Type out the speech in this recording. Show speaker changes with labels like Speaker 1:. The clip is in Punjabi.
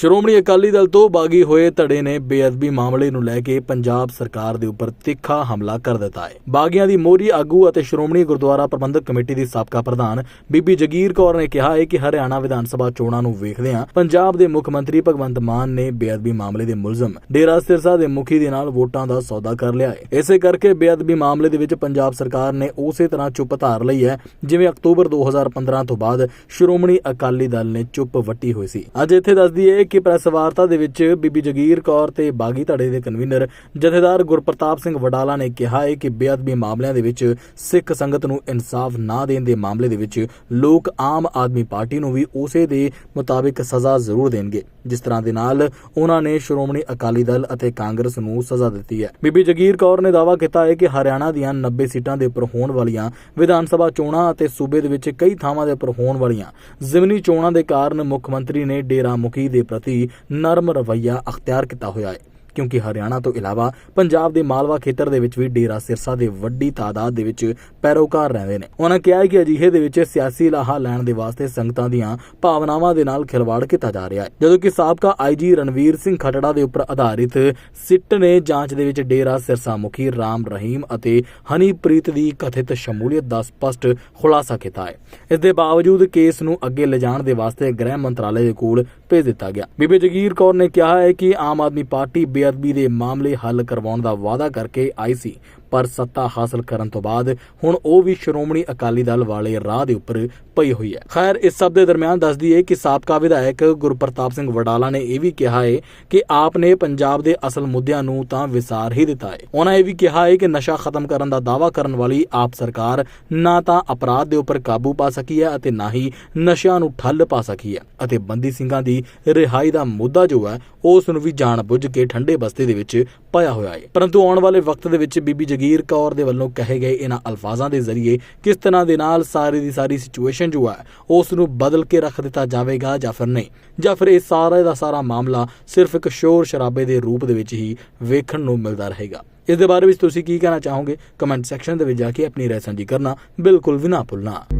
Speaker 1: ਸ਼੍ਰੋਮਣੀ ਅਕਾਲੀ ਦਲ ਤੋਂ ਬਾਗੀ ਹੋਏ ਧੜੇ ਨੇ ਬੇਅਦਬੀ ਮਾਮਲੇ ਨੂੰ ਲੈ ਕੇ ਪੰਜਾਬ ਸਰਕਾਰ ਦੇ ਉੱਪਰ ਤਿੱਖਾ ਹਮਲਾ ਕਰ ਦਿੱਤਾ ਹੈ। ਬਾਗੀਆਂ ਦੀ ਮੋਰੀ ਆਗੂ ਅਤੇ ਸ਼੍ਰੋਮਣੀ ਗੁਰਦੁਆਰਾ ਪ੍ਰਬੰਧਕ ਕਮੇਟੀ ਦੀ ਸਾਬਕਾ ਪ੍ਰਧਾਨ ਬੀਬੀ ਜਗੀਰ ਕੌਰ ਨੇ ਕਿਹਾ ਹੈ ਕਿ ਹਰਿਆਣਾ ਵਿਧਾਨ ਸਭਾ ਚੋਣਾਂ ਨੂੰ ਵੇਖਦਿਆਂ ਪੰਜਾਬ ਦੇ ਮੁੱਖ ਮੰਤਰੀ ਭਗਵੰਤ ਮਾਨ ਨੇ ਬੇਅਦਬੀ ਮਾਮਲੇ ਦੇ ਮੁਲਜ਼ਮ ਡੇਰਾ ਸਿਰਸਾ ਦੇ ਮੁਖੀ ਦੇ ਨਾਲ ਵੋਟਾਂ ਦਾ ਸੌਦਾ ਕਰ ਲਿਆ ਹੈ। ਇਸੇ ਕਰਕੇ ਬੇਅਦਬੀ ਮਾਮਲੇ ਦੇ ਵਿੱਚ ਪੰਜਾਬ ਸਰਕਾਰ ਨੇ ਉਸੇ ਤਰ੍ਹਾਂ ਚੁੱਪ ਧਾਰ ਲਈ ਹੈ, ਜਿਵੇਂ ਅਕਤੂਬਰ 2015 ਤੋਂ ਬਾਅਦ ਸ਼੍ਰੋਮਣੀ ਅਕਾਲੀ ਦਲ ਨੇ ਚੁੱਪ ਵੱਟੀ ਹੋਈ ਸੀ। ਅੱਜ ਇੱਥੇ ਦੱਸਦੀ ਹੈ ਕਿ ਪ੍ਰੈਸ ਵਾਰਤਾ ਦੇ ਵਿੱਚ ਬੀਬੀ ਜਗੀਰ ਕੌਰ ਤੇ ਬਾਗੀ ਧੜੇ ਦੇ ਕਨਵੀਨਰ ਜਥੇਦਾਰ ਗੁਰਪ੍ਰਤਾਪ ਸਿੰਘ ਵਡਾਲਾ ਨੇ ਕਿਹਾ ਹੈ ਕਿ ਬੇਅਦਬੀ ਮਾਮਲਿਆਂ ਦੇ ਵਿੱਚ ਸਿੱਖ ਸੰਗਤ ਨੂੰ ਇਨਸਾਫ ਨਾ ਦੇਣ ਦੇ ਮਾਮਲੇ ਦੇ ਵਿੱਚ ਲੋਕ ਆਮ ਆਦਮੀ ਪਾਰਟੀ ਨੂੰ ਵੀ ਉਸੇ ਦੇ ਮੁਤਾਬਿਕ ਸਜ਼ਾ ਜ਼ਰੂਰ ਦੇਣਗੇ, ਜਿਸ ਤਰ੍ਹਾਂ ਦੇ ਨਾਲ ਉਹਨਾਂ ਨੇ ਸ਼੍ਰੋਮਣੀ ਅਕਾਲੀ ਦਲ ਅਤੇ ਕਾਂਗਰਸ ਨੂੰ ਸਜ਼ਾ ਦਿੱਤੀ ਹੈ। ਬੀਬੀ ਜਗੀਰ ਕੌਰ ਨੇ ਦਾਅਵਾ ਕੀਤਾ ਹੈ ਕਿ ਹਰਿਆਣਾ ਦੀਆਂ 90 ਸੀਟਾਂ ਦੇ ਉੱਪਰ ਹੋਣ ਵਾਲੀਆਂ ਵਿਧਾਨ ਸਭਾ ਚੋਣਾਂ ਅਤੇ ਸੂਬੇ ਦੇ ਵਿੱਚ ਕਈ ਥਾਵਾਂ ਦੇ ਉੱਪਰ ਹੋਣ ਵਾਲੀਆਂ ਜ਼ਿਮਨੀ ਚੋਣਾਂ ਦੇ ਕਾਰਨ ਮੁੱਖ ਮੰਤਰੀ ਨੇ ਡੇਰਾ ਮੁਖੀ ਦੇ ਪ੍ਰਤੀ ਨਰਮ ਰਵੱਈਆ ਅਖਤਿਆਰ ਕੀਤਾ ਹੋਇਆ ਹੈ। ਕਿਉਂਕਿ ਹਰਿਆਣਾ ਤੋਂ ਇਲਾਵਾ ਪੰਜਾਬ ਦੇ ਮਾਲਵਾ ਖੇਤਰ ਦੇ ਵਿੱਚ ਵੀ ਡੇਰਾ ਸਿਰਸਾ ਦੇ ਵੱਡੀ ਤਾਦਾਦ ਦੇ ਵਿੱਚ ਪੈਰੋਕਾਰ ਰਹਿੰਦੇ ਨੇ। ਉਹਨਾਂ ਕਿਹਾ ਕਿ ਅਜਿਹੇ ਦੇ ਵਿੱਚ ਸਿਆਸੀ ਲਾਹਾ ਲੈਣ ਦੇ ਵਾਸਤੇ ਸੰਗਤਾਂ ਦੀਆਂ ਭਾਵਨਾਵਾਂ ਦੇ ਨਾਲ ਖਿਲਵਾੜ ਕੀਤਾ ਜਾ ਰਿਹਾ ਹੈ। ਜਦੋਂ ਕਿ ਸਾਬਕਾ ਆਈਜੀ ਰਣਵੀਰ ਸਿੰਘ ਖਟੜਾ ਦੇ ਉੱਪਰ ਆਧਾਰਿਤ ਸਿੱਟ ਨੇ ਜਾਂਚ ਦੇ ਵਿੱਚ ਡੇਰਾ ਸਿਰਸਾ ਮੁਖੀ ਰਾਮ ਰਹੀਮ ਅਤੇ ਹਨੀਪ੍ਰੀਤ ਦੀ ਕਥਿਤ ਸ਼ਮੂਲੀਅਤ ਦਾ ਸਪਸ਼ਟ ਖੁਲਾਸਾ ਕੀਤਾ ਹੈ। ਇਸ ਦੇ ਬਾਵਜੂਦ ਕੇਸ ਨੂੰ ਅੱਗੇ ਲਿਜਾਣ ਦੇ ਵਾਸਤੇ ਗ੍ਰਹਿ ਮੰਤਰਾਲੇ ਦੇ ਕੋਲ ਭੇਜ ਦਿੱਤਾ ਗਿਆ। ਬੀਬੀ ਜਗੀਰ ਕੌਰ ਨੇ ਕਿਹਾ ਹੈ ਕਿ ਆਮ ਆਦਮੀ ਪਾਰਟੀ ਬੇਅਦਬੀ ਦੇ ਮਾਮਲੇ ਹੱਲ ਕਰਵਾਉਣ ਦਾ ਵਾਅਦਾ ਕਰਕੇ ਆਈ ਸੀ। ਪਰ ਸੱਤਾ ਹਾਸਲ ਕਰਨ ਤੋਂ ਬਾਅਦ ਹੁਣ ਉਹ ਵੀ ਸ਼੍ਰੋਮਣੀ ਅਕਾਲੀ ਦਲ ਵਾਲੇ ਰਾਹ ਦੇ ਉੱਪਰ ਪਈ ਹੋਈ ਹੈ। ਖੈਰ, ਇਸ ਸਭ ਦੇ ਦਰਮਿਆਨ ਦੱਸਦੀ ਹੈ ਕਿ ਸਾਬਕਾ ਵਿਧਾਇਕ ਗੁਰਪ੍ਰਤਾਪ ਸਿੰਘ ਵਡਾਲਾ ਨੇ ਇਹ ਵੀ ਕਿਹਾ ਹੈ ਕਿ ਆਪ ਨੇ ਪੰਜਾਬ ਦੇ ਅਸਲ ਮੁੱਦਿਆਂ ਨੂੰ ਤਾਂ ਵਿਸਾਰ ਹੀ ਦਿੱਤਾ ਹੈ ਉਹਨਾਂ ਇਹ ਵੀ ਕਿਹਾ ਹੈ ਕਿ ਨਸ਼ਾ ਖਤਮ ਕਰਨ ਦਾ ਦਾਅਵਾ ਕਰਨ ਵਾਲੀ ਆਪ ਸਰਕਾਰ ਨਾ ਤਾਂ ਅਪਰਾਧ ਦੇ ਉੱਪਰ ਕਾਬੂ ਪਾ ਸਕੀ ਹੈ ਅਤੇ ਨਾ ਹੀ ਨਸ਼ਿਆਂ ਨੂੰ ਠੱਲ ਪਾ ਸਕੀ ਹੈ। ਅਤੇ ਬੰਦੀ ਸਿੰਘਾਂ ਦੀ ਰਿਹਾਈ ਦਾ ਮੁੱਦਾ ਜੋ ਹੈ, ਉਸ ਨੂੰ ਵੀ ਜਾਣ ਬੁੱਝ ਕੇ ਠੰਡੇ ਬਸਤੇ ਦੇ ਵਿੱਚ ਪਾਇਆ ਹੋਇਆ ਹੈ ਪਰੰਤੂ ਆਉਣ ਵਾਲੇ ਵਕਤ ਦੇ ਵਿੱਚ ਬੀਬੀ ਜਗੀਰ ਕੌਰ ਦੇ ਵੱਲੋਂ ਕਹੇ ਗਏ ਇਹਨਾਂ ਅਲਫਾਜ਼ਾਂ ਦੇ ਜ਼ਰੀਏ ਕਿਸ ਤਰ੍ਹਾਂ ਦੇ ਨਾਲ ਸਾਰੀ ਦੀ ਸਾਰੀ ਸਿਚੁਏਸ਼ਨ ਜੋ ਹੈ ਉਸ ਨੂੰ ਬਦਲ ਕੇ ਰੱਖ ਦਿੱਤਾ ਜਾਵੇਗਾ ਜਾਂ ਫਿਰ ਨਹੀਂ? ਜਾਂ ਫਿਰ ਇਹ ਸਾਰਾ ਦਾ ਸਾਰਾ ਮਾਮਲਾ ਸਿਰਫ ਇੱਕ ਸ਼ੋਰ ਸ਼ਰਾਬੇ ਦੇ ਰੂਪ ਦੇ ਵਿੱਚ ਹੀ ਵੇਖਣ ਨੂੰ ਮਿਲਦਾ ਰਹੇਗਾ? ਇਸ ਦੇ ਬਾਰੇ ਵਿੱਚ ਤੁਸੀਂ ਕੀ ਕਹਿਣਾ ਚਾਹੋਗੇ? ਕਮੈਂਟ ਸੈਕਸ਼ਨ ਦੇ ਵਿੱਚ ਜਾ ਕੇ ਆਪਣੀ ਰਾਏ ਸਾਂਝੀ ਕਰਨਾ ਬਿਲਕੁਲ ਵੀ ਨਾ ਭੁੱਲਣਾ।